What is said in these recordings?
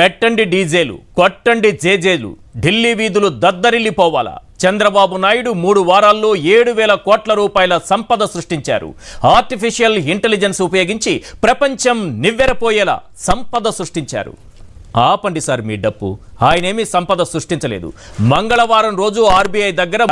పెట్టండి డీజేలు కొట్టండి జేజేలు ఢిల్లీ వీధులు దద్దరిల్లిపోవాలా? చంద్రబాబు నాయుడు మూడు వారాల్లో ఏడు వేల కోట్ల రూపాయల సంపద సృష్టించారు. ఆర్టిఫిషియల్ ఇంటెలిజెన్స్ ఉపయోగించి ప్రపంచం నివ్వెరపోయేలా సంపద సృష్టించారు. ఆపండి సార్ మీ డప్పు. ఆయనేమీ సంపద సృష్టించలేదు. మంగళవారం రోజు ఆర్బీఐ దగ్గర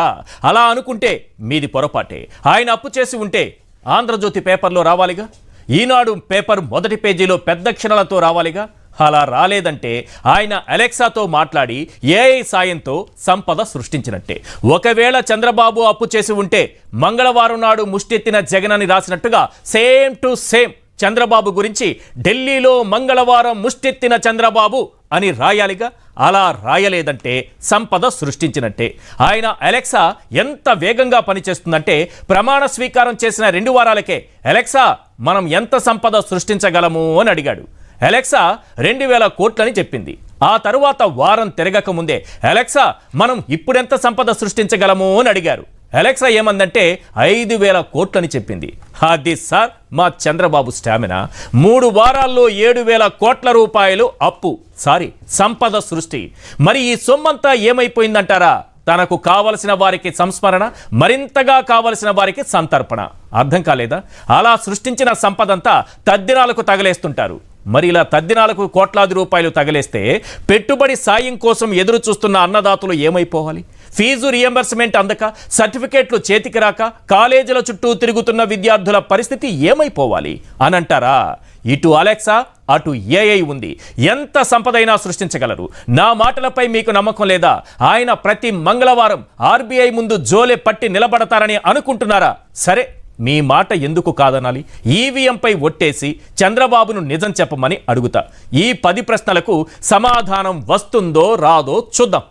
అలా అనుకుంటే మీది పొరపాటే. ఆయన అప్పు చేసి ఉంటే ఆంధ్రజ్యోతి పేపర్లో రావాలిగా? ఈనాడు పేపర్ మొదటి పేజీలో పెద్దక్షరాలతో రావాలిగా? అలా రాలేదంటే ఆయన అలెక్సాతో మాట్లాడి ఏఐ సాయంతో సంపద సృష్టించినట్టే. ఒకవేళ చంద్రబాబు అప్పు చేసి ఉంటే మంగళవారం నాడు ముష్టెత్తిన జగన్ అని రాసినట్టుగా సేమ్ టు సేమ్ చంద్రబాబు గురించి ఢిల్లీలో మంగళవారం ముష్టెత్తిన చంద్రబాబు అని రాయాలిగా? అలా రాయలేదంటే సంపద సృష్టించినట్టే. ఆయన అలెక్సా ఎంత వేగంగా పనిచేస్తుందంటే ప్రమాణ స్వీకారం చేసిన రెండు వారాలకే అలెక్సా మనం ఎంత సంపద సృష్టించగలము? అని అడిగాడు. అలెక్సా రెండు వేల కోట్లని చెప్పింది. ఆ తరువాత వారం తిరగక ముందే అలెక్సా మనం ఇప్పుడెంత సంపద సృష్టించగలము? అని అడిగారు. అలెక్సా ఏమందంటే ఐదు వేల కోట్లని చెప్పింది. అది సార్ మా చంద్రబాబు స్టామినా. మూడు వారాల్లో ఏడు వేల కోట్ల రూపాయలు అప్పు. సారీ సంపద సృష్టి. మరి ఈ సొమ్మంతా ఏమైపోయిందంటారా? తనకు కావలసిన వారికి సంస్మరణ మరింతగా కావలసిన వారికి సంతర్పణ. అర్థం కాలేదా? అలా సృష్టించిన సంపదంతా తద్దినాలకు తగలేస్తుంటారు. మరి ఇలా తద్దినాలకు కోట్లాది రూపాయలు తగలేస్తే పెట్టుబడి సాయం కోసం ఎదురు చూస్తున్న అన్నదాతలు ఏమైపోవాలి? ఫీజు రియంబర్స్మెంట్ అందక సర్టిఫికేట్లు చేతికి రాక కాలేజీల చుట్టూ తిరుగుతున్న విద్యార్థుల పరిస్థితి ఏమైపోవాలి? అని అంటారా ఇటు అలెక్సా అటు ఏఐ ఉంది. ఎంత సంపదైనా సృష్టించగలరు. నా మాటలపై మీకు నమ్మకం లేదా? ఆయన ప్రతి మంగళవారం ఆర్బీఐ ముందు జోలే పట్టి నిలబడతారని అనుకుంటున్నారా? సరే మీ మాట ఎందుకు కాదనాలి? ఈవీఎంపై ఒట్టేసి చంద్రబాబును నిజం చెప్పమని అడుగుతా. ఈ పది ప్రశ్నలకు సమాధానం వస్తుందో రాదో చూద్దాం.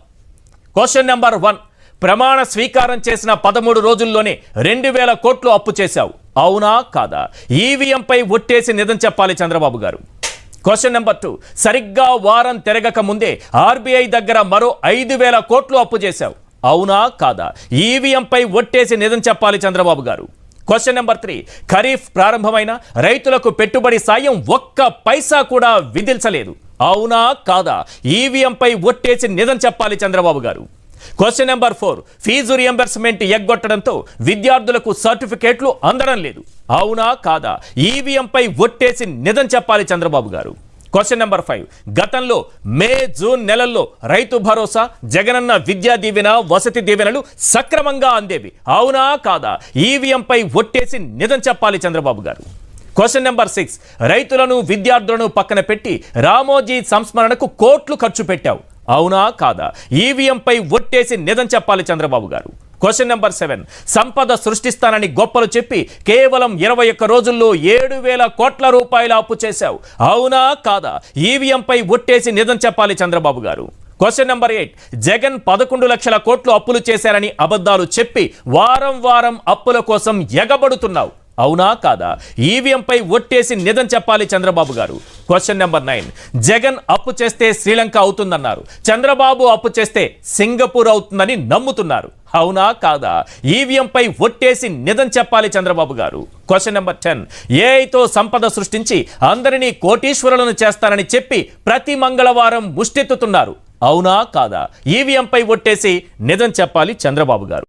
క్వశ్చన్ నెంబర్ వన్ ప్రమాణ స్వీకారం చేసిన పదమూడు రోజుల్లోనే రెండు వేల కోట్లు అప్పు చేశావు. అవునా కాదా? ఈవీఎంపై ఒట్టేసి నిజం చెప్పాలి చంద్రబాబు గారు. క్వశ్చన్ నెంబర్ టూ సరిగ్గా వారం తిరగక ముందే ఆర్బీఐ దగ్గర మరో ఐదు వేల కోట్లు అప్పు చేశావు. అవునా కాదా? ఈవీఎంపై ఒట్టేసి నిజం చెప్పాలి చంద్రబాబు గారు. క్వశ్చన్ నెంబర్ త్రీ ఖరీఫ్ ప్రారంభమైన రైతులకు పెట్టుబడి సాయం ఒక్క పైసా కూడా విధించలేదు. అవునా కాదా? ఈవీఎంపై ఒట్టేసి నిజం చెప్పాలి Chandrababu garu. Question number four fee reimbursement ఎగ్గొట్టడంతో విద్యార్థులకు సర్టిఫికేట్లు అందడం లేదు. అవునా కాదా? ఈవీఎంపై ఒట్టేసి నిజం చెప్పాలి Chandrababu garu. Question number five. గతంలో మే జూన్ నెలల్లో రైతు భరోసా జగనన్న విద్యా దీవెన వసతి దీవెనలు సక్రమంగా అందేవి. అవునా కాదా? ఈవీఎంపై ఒట్టేసి నిజం చెప్పాలి Chandrababu garu. Question number six. రైతులను విద్యార్థులను పక్కన పెట్టి రామోజీ సంస్మరణకు కోట్లు ఖర్చు పెట్టావు. అవునా కాదా? ఈవీఎంపై ఒట్టేసి నిజం చెప్పాలి చంద్రబాబు గారు. క్వశ్చన్ నెంబర్ సెవెన్ సంపద సృష్టిస్తానని గొప్పలు చెప్పి కేవలం ఇరవై ఒక్క రోజుల్లో ఏడు వేల కోట్ల రూపాయల అప్పు చేశావు. అవునా కాదా? ఈవీఎంపై ఒట్టేసి నిజం చెప్పాలి చంద్రబాబు గారు. క్వశ్చన్ నెంబర్ ఎయిట్ జగన్ పదకొండు లక్షల కోట్లు అప్పులు చేశారని అబద్ధాలు చెప్పి వారం వారం అప్పుల కోసం ఎగబడుతున్నావు. అవునా కాదా? ఈవీఎంపై ఒట్టేసి నిజం చెప్పాలి చంద్రబాబు గారు. క్వశ్చన్ నెంబర్ నైన్ జగన్ అప్పు చేస్తే శ్రీలంక అవుతుందన్నారు. చంద్రబాబు అప్పు చేస్తే సింగపూర్ అవుతుందని నమ్ముతున్నారు. అవునా కాదా? ఈవీఎంపై ఒట్టేసి నిజం చెప్పాలి చంద్రబాబు గారు. క్వశ్చన్ నెంబర్ టెన్ ఏఐతో సంపద సృష్టించి అందరినీ కోటీశ్వరులను చేస్తారని చెప్పి ప్రతి మంగళవారం ముష్టెత్తుతున్నారు. అవునా కాదా? ఈవీఎంపై ఒట్టేసి నిజం చెప్పాలి చంద్రబాబు గారు.